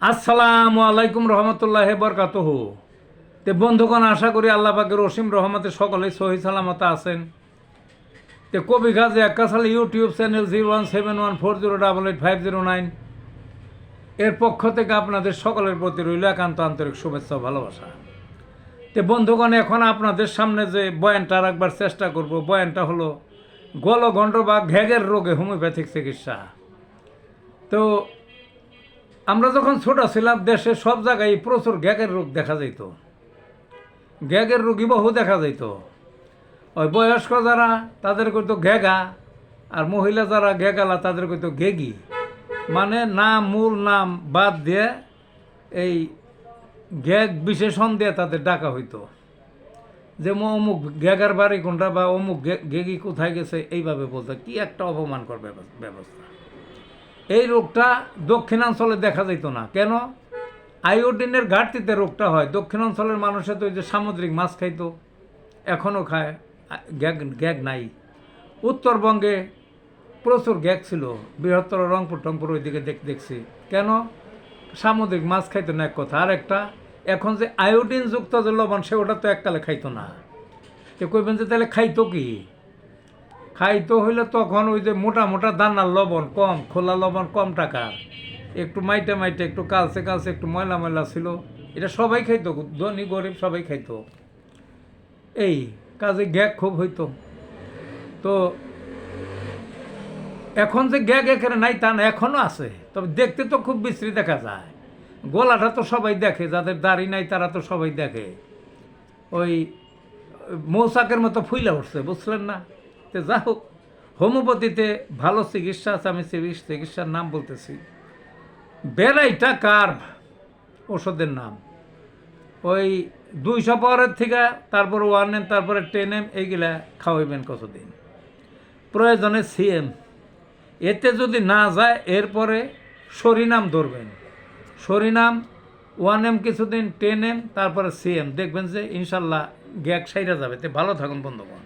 আসসালামু আলাইকুম রহমতুল্লাহ বরকাতহ। তে বন্ধুগণ, আশা করি আল্লাহ পাকের রসিম রহমতে সকলেই সহি সালামত আছেন। তে কবি Gazi একাশাল YouTube channel zero one seven one four zero double eight five zero nine. এর পক্ষ থেকে আপনাদের সকলের প্রতি রইল একান্ত আন্তরিক শুভেচ্ছা ভালোবাসা। তে বন্ধুগণ, এখন আপনাদের সামনে যে বয়ানটা রাখবার চেষ্টা করব, বয়ানটা হলো গলগণ্ড বা ঘ্যাগের রোগে হোমিওপ্যাথিক চিকিৎসা। তো আমরা যখন ছোট ছিলাম, দেশে সব জায়গায় প্রচুর গ্যাগের রোগ দেখা যেত গ্যাগের রোগী বহু দেখা যেত ওই বয়স্ক যারা, তাদের কইতো গ্যাগা, আর মহিলা যারা ঘেগালা তাদের কইতো ঘেগি মানে নাম, মূল নাম বাদ দিয়ে এই গ্যাগ বিশেষণ দিয়ে তাদের ডাকা হইতো। যে অমুক গ্যাগার বাড়ি কোনটা বা অমুক গেগি কোথায় গেছে, এইভাবে বলতো। কি একটা অপমান করবে ব্যবস্থা। এই রোগটা দক্ষিণাঞ্চলে দেখা যেত না। কেন? আয়োডিনের ঘাটতিতে রোগটা হয়। দক্ষিণাঞ্চলের মানুষে তো যে সামুদ্রিক মাছ খাইতো, এখনও খায়, গ্যাগ গ্যাগ নাই। উত্তরবঙ্গে প্রচুর গ্যাগ ছিল। বৃহত্তর রংপুর টংপুর ওইদিকে দেখ, দেখছি। কেন? সামুদ্রিক মাছ খাইতো না এক কথা। আর একটা, এখন যে আয়োডিনযুক্ত যে লবণ, সে ওটা তো এককালে খাইতো না। তো কইবেন যে তাহলে খাইতো কি? খাইতো হইলে তখন ওই যে মোটা মোটা দানার লবণ কম, খোলা লবণ কম টাকার। একটু মাইটে মাইটে একটু কালসে কালসে একটু ময়লা ময়লা ছিল। এটা সবাই খাইতো, ধনী, গরিব সবাই খাইতো। এই কাজে গ্যাগ খুব হইতো। তো এখন যে গ্যাগ এখানে নাই তা না এখনও আছে। তবে দেখতে তো খুব বিশ্রী দেখা যায়। গলাটা তো সবাই দেখে, যাদের দাড়ি নাই তারা তো সবাই দেখে। ওই মৌসাকের মতো ফুইলা উঠছে, বুঝলেন না? তো যা হোক, হোমিওপ্যাথিতে ভালো চিকিৎসা আছে, আমি চিকিৎস- চিকিৎসার নাম বলতেছি। বেড়াইটা কার্ভ ওষুধের নাম? ওই দুইশো পাওয়ারের থেকে তারপর ওয়ান এম তারপরে টেন এম এইগুলা খাওয়াইবেন কতদিন? প্রয়োজনে সিএম এতে যদি না যায়, এরপরে সরিনাম ধরবেন। সরিনাম ওয়ান এম কিছুদিন টেন এম তারপরে সিএম দেখবেন যে ইনশাল্লাহ গ্যাগ সাইরা যাবে। তে ভালো থাকুন, বন্ধুগণ।